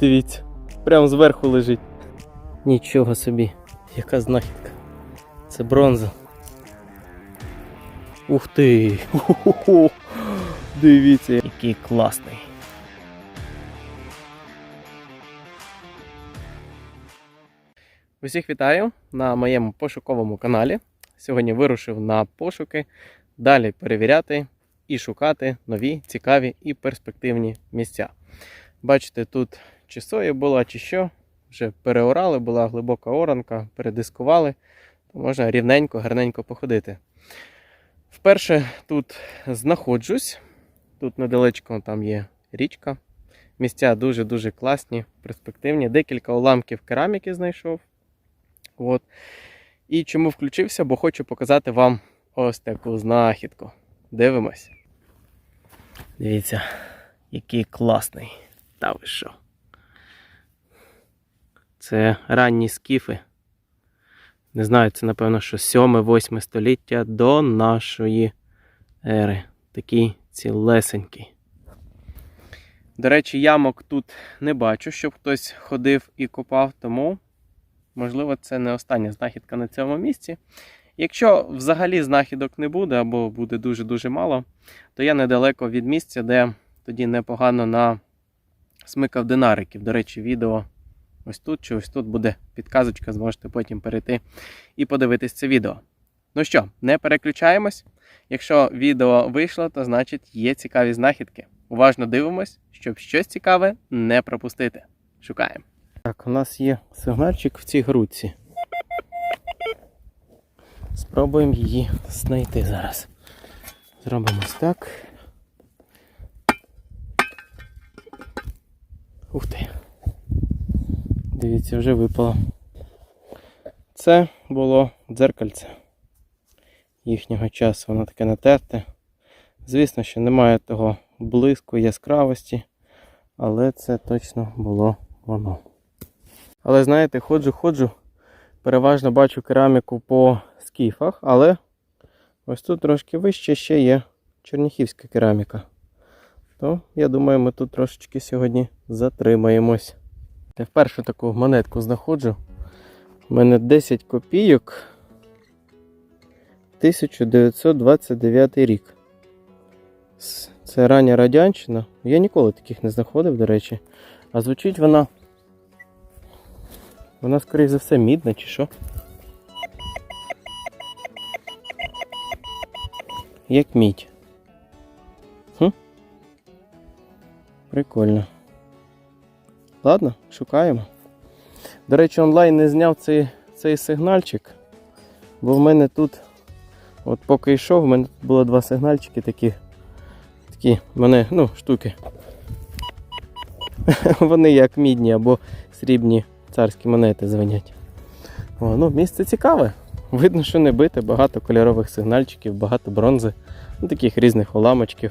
Дивіться, прямо зверху лежить. Нічого собі, яка знахідка. Це бронза. Ух ти! Ху-ху-ху. Дивіться, який класний. Усіх вітаю на моєму пошуковому каналі. Сьогодні вирушив на пошуки, далі перевіряти і шукати нові, цікаві і перспективні місця. Бачите, тут чи соя була, чи що. Вже переорали, була глибока оранка, передискували, то можна рівненько, гарненько походити. Вперше тут знаходжусь. Тут недалечко там є річка. Місця дуже-дуже класні, перспективні. Декілька уламків кераміки знайшов. От. І чому включився? Бо хочу показати вам ось таку знахідку. Дивимось. Дивіться, який класний. Та ви що? Це ранні скіфи. Не знаю, це напевно, що 7-8 століття до нашої ери. Такий цілесенький. До речі, ямок тут не бачу, щоб хтось ходив і копав, тому, можливо, це не остання знахідка на цьому місці. Якщо взагалі знахідок не буде або буде дуже-дуже мало, то я недалеко від місця, де тоді непогано на смикав динариків. До речі, відео ось тут чи ось тут буде підказочка, зможете потім перейти і подивитись це відео. Ну що, не переключаємось. Якщо відео вийшло, то значить є цікаві знахідки. Уважно дивимось, щоб щось цікаве не пропустити. Шукаємо. Так, у нас є сигнальчик в цій грудці. Спробуємо її знайти зараз. Зробимо ось так. Ух ти. Дивіться, вже випало. Це було дзеркальце їхнього часу. Воно таке натерте. Звісно, що немає того блиску яскравості, але це точно було воно. Але знаєте, ходжу, ходжу, переважно бачу кераміку по скіфах, але ось тут трошки вище ще є черніхівська кераміка. То, я думаю, ми тут трошечки сьогодні затримаємось. Я вперше таку монетку знаходжу. У мене 10 копійок. 1929 рік. Це рання радянщина. Я ніколи таких не знаходив, до речі. А звучить вона. Вона, скоріше за все, мідна чи що. Як мідь. Хм? Прикольно. Ладно, шукаємо. До речі, онлайн не зняв цей, цей сигнальчик, бо в мене тут, от поки йшов, в мене тут було два сигнальчики такі. Такі мене, ну, штуки. Вони як мідні або срібні царські монети дзвонять. О, ну, місце цікаве. Видно, що не бите, багато кольорових сигнальчиків, багато бронзи, ну, таких різних уламочків.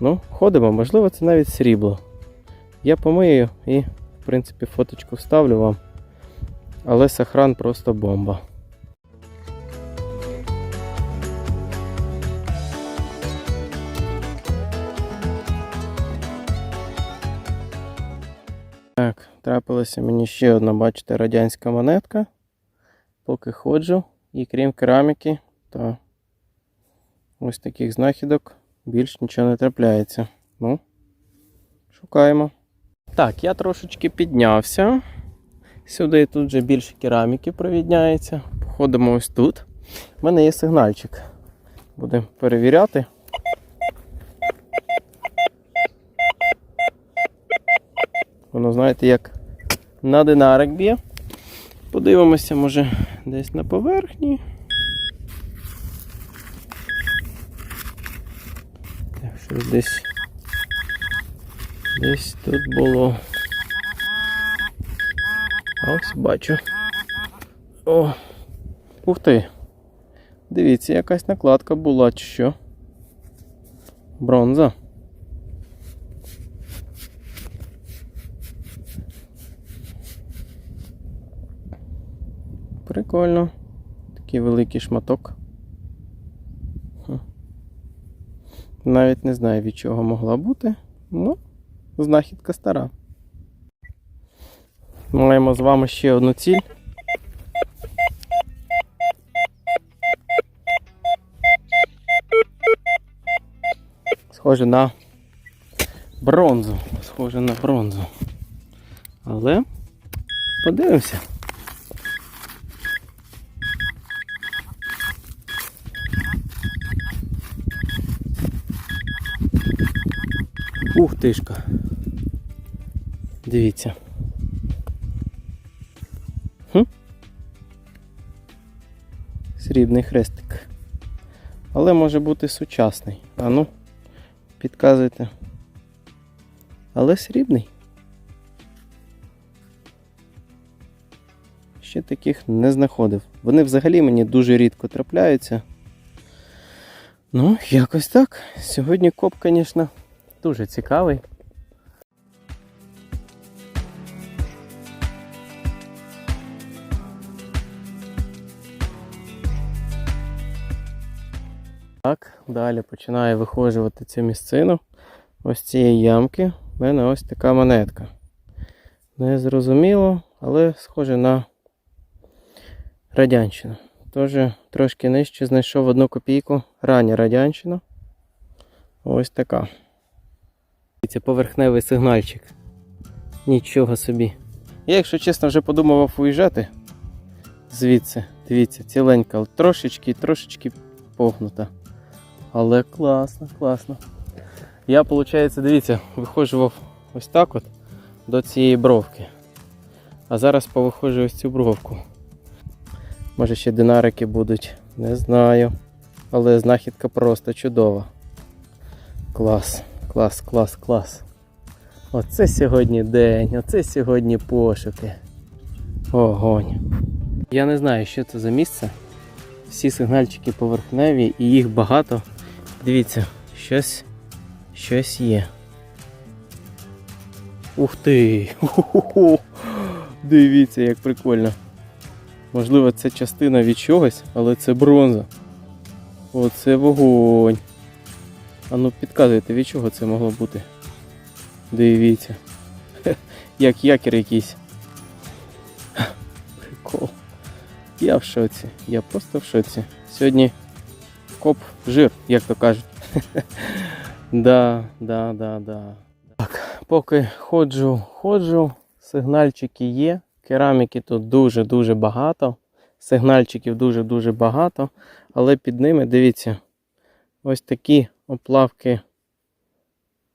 Ну, ходимо, можливо, це навіть срібло. Я помию і, в принципі, фоточку вставлю вам. Але сохран просто бомба. Так, трапилася мені ще одна, бачите, радянська монетка. Поки ходжу. І крім кераміки, то ось таких знахідок більш нічого не трапляється. Ну, шукаємо. Так, я трошечки піднявся. Сюди тут вже більше кераміки провідняється. Походимо ось тут. У мене є сигнальчик. Будемо перевіряти. Воно, знаєте, як на динарик б'є. Подивимося, може, десь на поверхні. Так, щось десь. Десь тут було. Ось бачу. О! Ух ти! Дивіться, якась накладка була чи що. Бронза. Прикольно. Такий великий шматок. Навіть не знаю від чого могла бути. Ну, знахідка стара. Маємо з вами ще одну ціль. Схоже на бронзу. Схоже на бронзу. Але подивимося. Ух тишка. Дивіться. Хм? Срібний хрестик. Але може бути сучасний. А ну, підказуйте. Але срібний. Ще таких не знаходив. Вони взагалі мені дуже рідко трапляються. Ну, якось так. Сьогодні коп, звісно, дуже цікавий. Так, далі починаю вихожувати цю місцину. Ось цієї ямки в мене ось така монетка. Не зрозуміло, але схоже на радянщину. Тож трошки нижче знайшов одну копійку. Рання радянщина. Ось така. Це поверхневий сигнальчик. Нічого собі. Я, якщо чесно, вже подумав уїжджати звідси. Дивіться, ціленька, трошечки, трошечки погнута. Але класно, класно. Я, виходить, дивіться, виходжував ось так от до цієї бровки. А зараз повиходжу ось цю бровку. Може ще динарики будуть, не знаю. Але знахідка просто чудова. Клас, клас, клас, клас. Оце сьогодні день, оце сьогодні пошуки. Огонь. Я не знаю, що це за місце. Всі сигнальчики поверхневі і їх багато. Дивіться, щось, щось є. Ух ти! Ху-ху-ху. Дивіться, як прикольно. Можливо, це частина від чогось, але це бронза. Оце вогонь. А ну підказуйте, від чого це могло бути. Дивіться. Як якір якийсь. Прикол. Я в шоці. Я просто в шоці. Сьогодні коп жир, як то кажуть. Да, да, да, да. Так, поки ходжу, ходжу, сигнальчики є. Кераміки тут дуже-дуже багато. Сигнальчиків дуже-дуже багато. Але під ними, дивіться, ось такі оплавки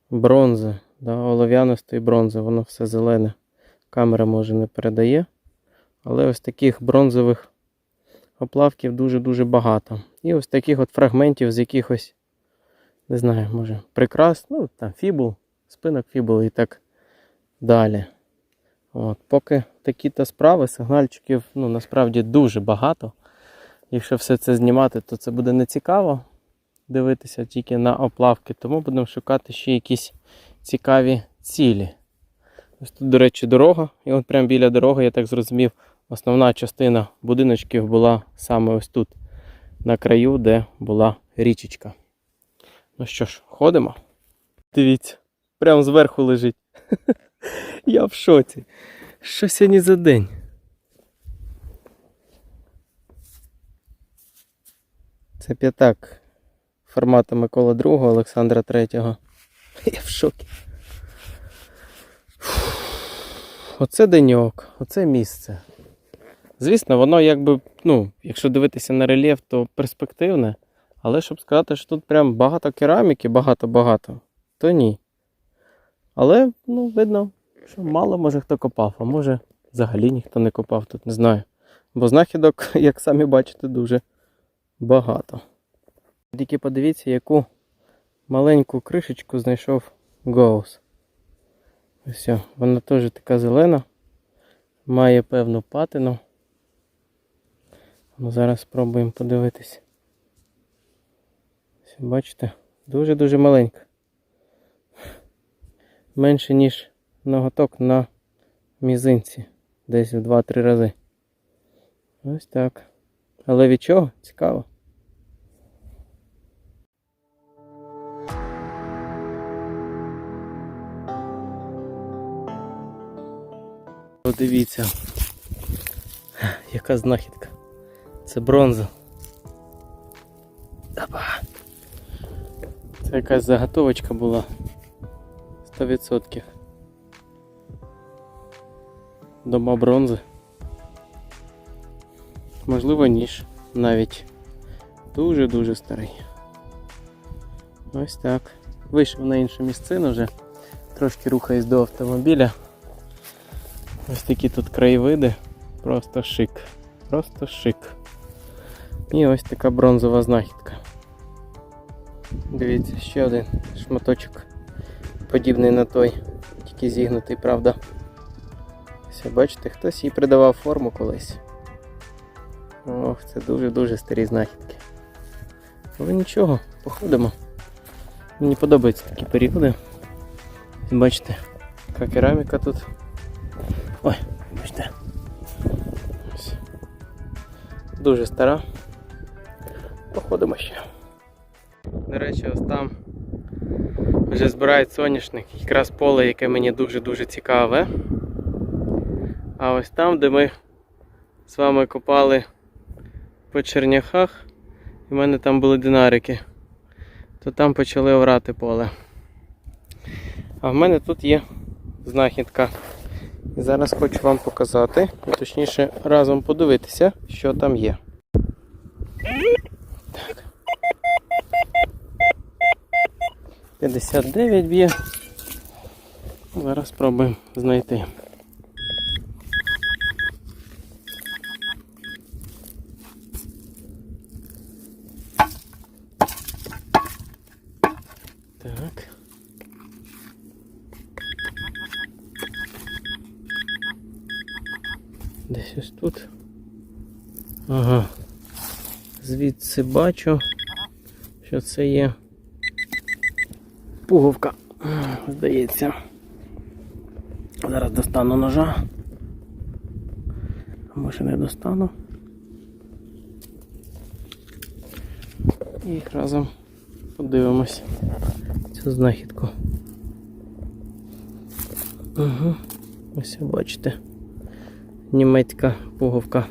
бронзи, да, олов'яностої бронзи, воно все зелене. Камера може не передає. Але ось таких бронзових оплавків дуже-дуже багато. І ось таких от фрагментів з якихось, не знаю, може, прикрас, ну там фібул, спинок фібул і так далі. От, Поки такі-то справи, сигнальчиків ну, насправді дуже багато. Якщо все це знімати, то це буде нецікаво дивитися тільки на оплавки, тому будемо шукати ще якісь цікаві цілі. Ось тут, до речі, дорога. І от прямо біля дороги, я так зрозумів, основна частина будиночків була саме ось тут, на краю, де була річечка. Ну що ж, ходимо. Дивіться, прямо зверху лежить. Я в шоці. Що сьогодні за день? Це п'ятак формату Микола II, Олександра III. Я в шокі. Оце деньок, оце місце. Звісно, воно якби, ну, якщо дивитися на рельєф, то перспективне. Але щоб сказати, що тут прям багато кераміки, багато-багато, то ні. Але, ну, видно, що мало може хто копав, а може взагалі ніхто не копав тут, не знаю. Бо знахідок, як самі бачите, дуже багато. Тільки подивіться, яку маленьку кришечку знайшов Гоус. Ось, вона теж така зелена, має певну патину. Ну, зараз спробуємо подивитись. Ось, бачите, дуже-дуже маленька. Менше, ніж ноготок на мізинці. Десь в 2-3 рази. Ось так. Але від чого? Цікаво. Подивіться, яка знахідка. Це бронза. Це якась заготовочка була. 100%. Дома бронзи. Можливо, ніж навіть дуже-дуже старий. Ось так. Вийшов на іншу місцину вже. Трошки рухаюсь до автомобіля. Ось такі тут краєвиди. Просто шик. Просто шик. І ось така бронзова знахідка. Дивіться, ще один шматочок. Подібний на той, тільки зігнутий, правда. Ось, бачите, хтось їй придавав форму колись. Ох, це дуже-дуже старі знахідки. Але нічого, походимо. Мені подобаються такі періоди. Бачите, яка кераміка тут. Ой, бачите. Ось. Дуже стара. Походимо ще. До речі, ось там вже збирають соняшник, якраз поле, яке мені дуже-дуже цікаве. А ось там, де ми з вами копали по черняхах, і в мене там були динарики, то там почали орати поле. А в мене тут є знахідка. І зараз хочу вам показати, точніше разом подивитися, що там є. 59 б'є. Зараз спробуємо знайти. Так. Десь ось тут. Ага. Звідси бачу, що це є пуговка. Здається. Зараз достану ножа. Може не достану. І разом подивимось цю знахідку. Угу. Ось бачите. Німецька пуговка